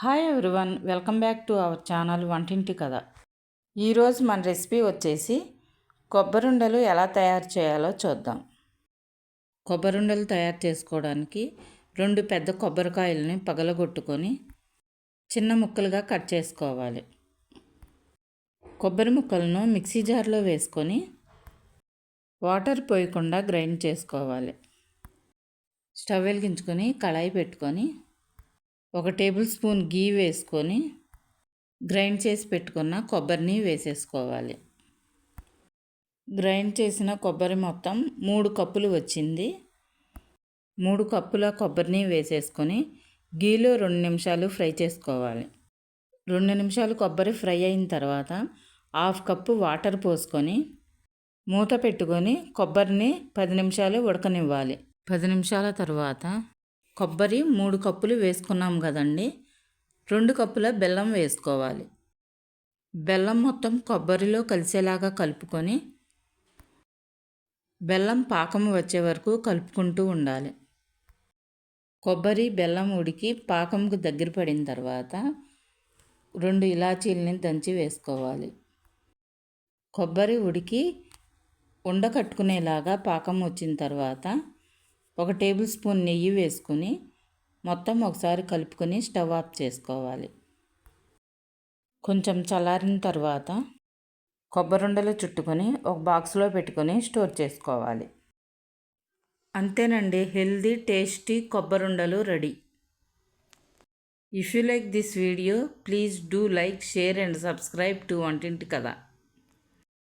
Hi everyone welcome back to our channel Vantinti Katha ఈరోజు మన recipe వచ్చేసి కొబ్బరుండలు ఎలా తయారు చేయాలో చూద్దాం. కొబ్బరుండలు తయారు చేసుకోవడానికి రెండు పెద్ద కొబ్బరికాయలని పగలగొట్టుకొని చిన్న ముక్కలుగా కట్ చేసుకోవాలి. కొబ్బరి ముక్కలను మిక్సీ జార్లో వేసుకొని వాటర్ పోయకుండా గ్రైండ్ చేసుకోవాలి. స్టవ్ వెలిగించుకొని కళాయి పెట్టుకొని ఒక టేబుల్ స్పూన్ గీ వేసుకొని గ్రైండ్ చేసి పెట్టుకున్న కొబ్బరిని వేసేసుకోవాలి. గ్రైండ్ చేసిన కొబ్బరి మొత్తం మూడు కప్పులు వచ్చింది. మూడు కప్పుల కొబ్బరిని వేసేసుకొని గీలో రెండు నిమిషాలు ఫ్రై చేసుకోవాలి. రెండు నిమిషాలు కొబ్బరి ఫ్రై అయిన తర్వాత హాఫ్ కప్పు వాటర్ పోసుకొని మూత పెట్టుకొని కొబ్బరిని పది నిమిషాలు ఉడకనివ్వాలి. పది నిమిషాల తర్వాత కొబ్బరి మూడు కప్పులు వేసుకున్నాం కదండి. రెండు కప్పుల బెల్లం వేసుకోవాలి. బెల్లం మొత్తం కొబ్బరిలో కలిసేలాగా కలుపుకొని బెల్లం పాకం వచ్చే వరకు కలుపుకుంటూ ఉండాలి. కొబ్బరి బెల్లం ఉడికి పాకంకు దగ్గర పడిన తర్వాత రెండు ఇలాచీలని దంచి వేసుకోవాలి. కొబ్బరి ఉడికి ఉండకట్టుకునేలాగా పాకం వచ్చిన తర్వాత ఒక టేబుల్ స్పూన్ నెయ్యి వేసుకుని మొత్తం ఒకసారి కలుపుకొని స్టవ్ ఆఫ్ చేసుకోవాలి. కొంచెం చల్లారిన తర్వాత కొబ్బరుండలు చుట్టుకొని ఒక బాక్స్లో పెట్టుకొని స్టోర్ చేసుకోవాలి. అంతేనండి healthy tasty కొబ్బరుండలు ready. If you like this video please do like share and subscribe to Vantinti Katha